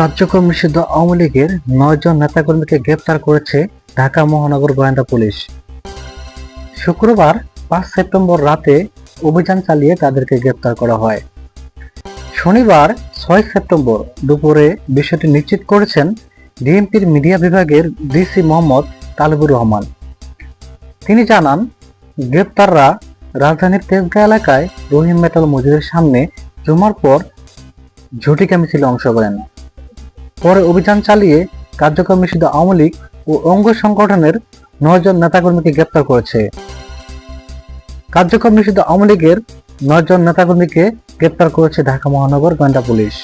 কার্যক্রম নিষিদ্ধ আওয়ামী লীগের নয়জন নেতাকর্মীকে গ্রেপ্তার করেছে ঢাকা মহানগর গোয়েন্দা পুলিশ। শুক্রবার পাঁচ সেপ্টেম্বর রাতে অভিযান চালিয়ে তাদেরকে গ্রেপ্তার করা হয়। শনিবার ছয় সেপ্টেম্বর দুপুরে বিষয়টি নিশ্চিত করেছেন ডিএমপির মিডিয়া বিভাগের ডিসি মোহাম্মদ তালিবুর রহমান। তিনি জানান, গ্রেপ্তাররা রাজধানীর তেজগাঁ এলাকায় রহিম মেটাল মজুদের সামনে জমার পর ঝটিকা মিছিলে অংশ করেন। পরে অভিযান চালিয়ে কার্যক্রম নিষিদ্ধ আওয়ামী লীগ ও অঙ্গ সংগঠনের নয়জন নেতাকর্মীকে গ্রেপ্তার করেছে। কার্যক্রম নিষিদ্ধ আওয়ামী লীগের নয়জন নেতাকর্মীকে গ্রেপ্তার করেছে ঢাকা মহানগর গোয়েন্দা পুলিশ।